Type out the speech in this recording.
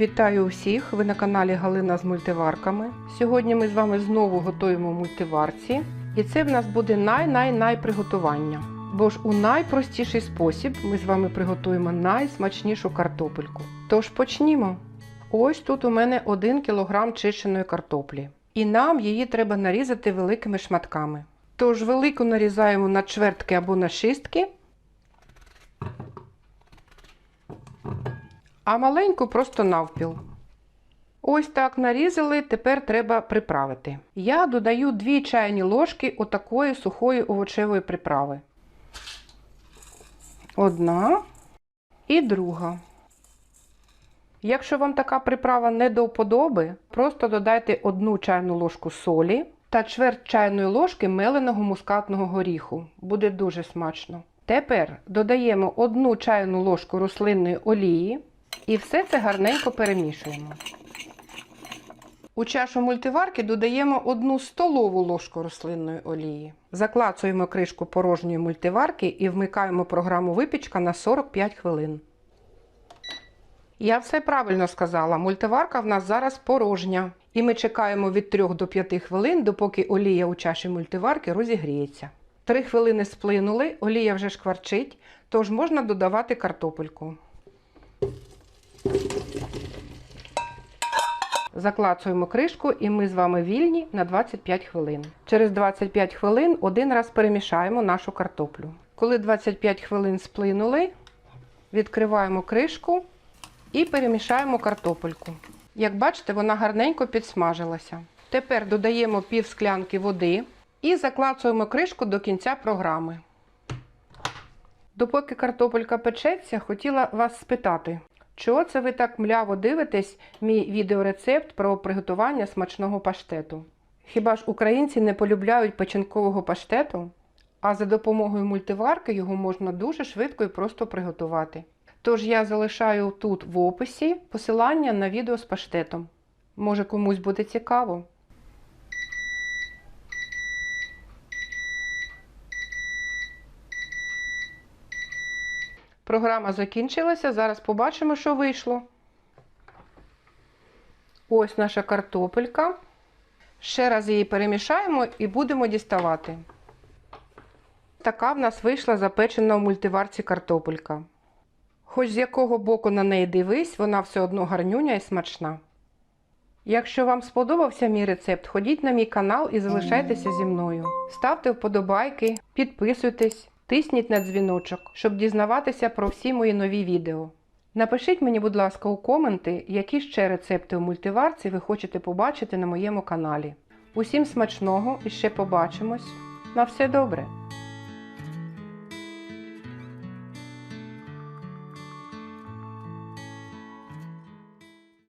Вітаю усіх! Ви на каналі Галина з мультиварками. Сьогодні ми з вами знову готуємо мультиварці. І це в нас буде най-най-най приготування. Бо ж у найпростіший спосіб ми з вами приготуємо найсмачнішу картопельку. Тож почнімо. Ось тут у мене 1 кг чищеної картоплі. І нам її треба нарізати великими шматками. Тож велику нарізаємо на чвертки або на шістки, а маленьку просто навпіл. Ось так нарізали, тепер треба приправити. Я додаю 2 чайні ложки отакої сухої овочевої приправи. Одна і друга. Якщо вам така приправа не до вподоби, просто додайте одну чайну ложку солі та чверть чайної ложки меленого мускатного горіху. Буде дуже смачно. Тепер додаємо одну чайну ложку рослинної олії і все це гарненько перемішуємо. У чашу мультиварки додаємо одну столову ложку рослинної олії. Заклацуємо кришку порожньої мультиварки і вмикаємо програму випічка на 45 хвилин. Я все правильно сказала, мультиварка в нас зараз порожня. І ми чекаємо від 3 до 5 хвилин, допоки олія у чаші мультиварки розігріється. 3 хвилини сплинули, олія вже шкварчить, тож можна додавати картопельку. Заклацуємо кришку і ми з вами вільні на 25 хвилин. Через 25 хвилин один раз перемішаємо нашу картоплю. Коли 25 хвилин сплинули, відкриваємо кришку і перемішаємо картопельку. Як бачите, вона гарненько підсмажилася. Тепер додаємо пів склянки води і заклацуємо кришку до кінця програми. Допоки картопелька печеться, хотіла вас спитати, чого це ви так мляво дивитесь мій відеорецепт про приготування смачного паштету? Хіба ж українці не полюбляють печінкового паштету? А за допомогою мультиварки його можна дуже швидко і просто приготувати. Тож я залишаю тут в описі посилання на відео з паштетом. Може комусь буде цікаво. Програма закінчилася. Зараз побачимо, що вийшло. Ось наша картопелька. Ще раз її перемішаємо і будемо діставати. Така в нас вийшла запечена в мультиварці картопелька. Хоч з якого боку на неї дивись, вона все одно гарнюня і смачна. Якщо вам сподобався мій рецепт, ходіть на мій канал і залишайтеся зі мною. Ставте вподобайки, підписуйтесь, тисніть на дзвіночок, щоб дізнаватися про всі мої нові відео. Напишіть мені, будь ласка, у коменти, які ще рецепти у мультиварці ви хочете побачити на моєму каналі. Усім смачного і ще побачимось. На все добре!